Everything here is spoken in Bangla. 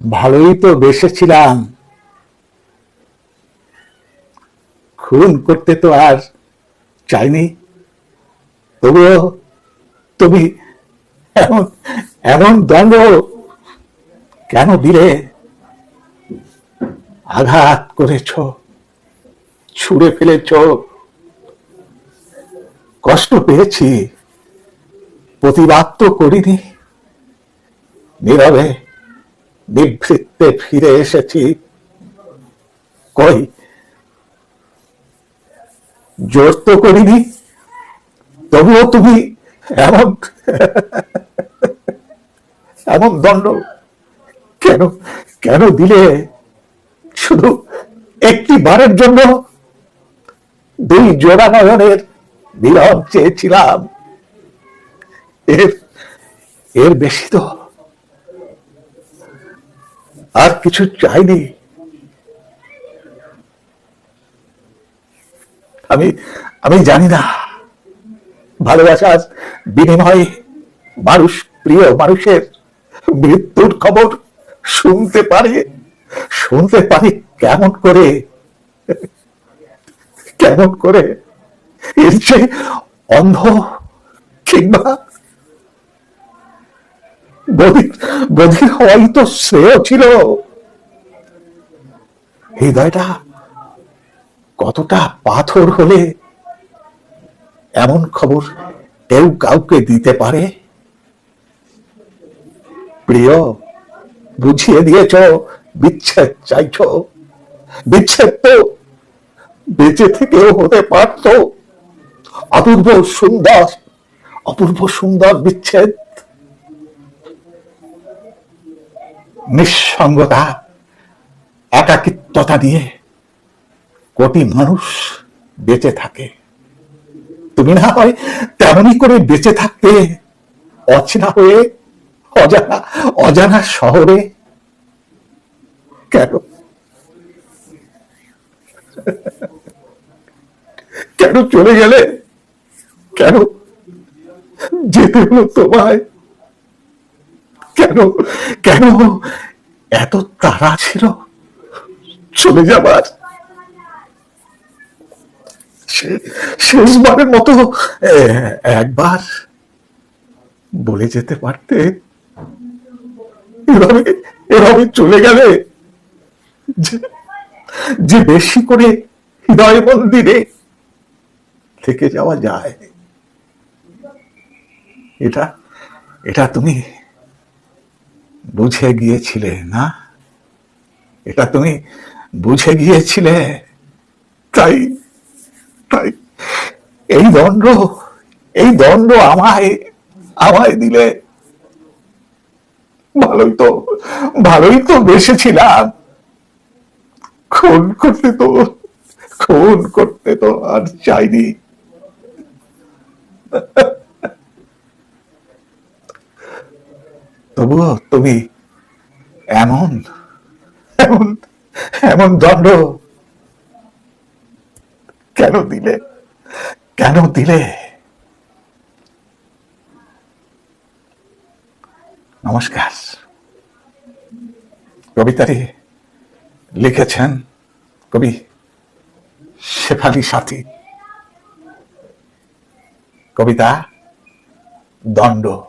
ভালোই তো বেসেছিলাম। খুন করতে তো আর চাইনি। তবুও তুমি এমন এমন দণ্ড কেন দিলে? আঘাত করেছ, ছুঁড়ে ফেলেছ। কষ্ট পেয়েছি, প্রতিবাদ তো করিনি। নীরবে নিভৃত্তে ফিরে এসেছি। কই? জোর তো করিনি, তবুও তুমি এমন এমন দণ্ড কেন কেন দিলে? শুধু একটি বারের জন্য দুই জোড়া নয়নের চেয়েছিলাম। এর এর বেশি তো আর কিছু চাইনি। আমি আমি জানি না। ভালোবাসার বিনিময়ে মানুষ, প্রিয় মানুষের মৃত্যুর খবর শুনতে পারে। শুনতে পারে কেমন করে? কেমন করে? এর অন্ধ কিংবা বধির বধির হওয়াই তো শ্রেয় ছিল। হৃদয়টা কতটা পাথর হলে এমন খবর কেউ কাউকে দিতে পারে? প্রিয়, বুঝিয়ে দিয়েছ, বিচ্ছেদ চাইছ। বিচ্ছেদ তো বেঁচে থেকেও হতে পারত। অপূর্ব সুন্দর অপূর্ব সুন্দর বিচ্ছেদ। নিঃসঙ্গতা, একাকিত্বতা দিয়ে কোটি মানুষ বেঁচে থাকে। তুমি না হয় তেমনই করে বেঁচে থাকতে, অচেনা হয়ে, অজানা অজানা শহরে কেন? কেন চলে গেলে? কেন যেতে হলো তোমায়? কেন? কেন এত তাড়া ছিল? চলে যাবার। শেষবারের মতো একবার বলে যেতে পারতে। এভাবে এভাবে চলে গেলে যে বেশি করে হৃদয় মন্দিরে থেকে যাওয়া যায়। এটা এটা তুমি বুঝে গিয়েছিলে, না? এটা তুমি বুঝে গিয়েছিলে? তাই তাই, এই দণ্ড এই দণ্ড আমায় আমায় দিলে ভালোই তো ভালোই তো বেসেছিলাম খুন করতে তো, খুন করতে তো আর চাইনি। তবুও তুমি এমন এমন এমন দণ্ড কেন দিলে? কেন দিলে? নমস্কার। কবিতাটি লিখেছেন কবি শেফালি সাথী। কবিতা দণ্ড।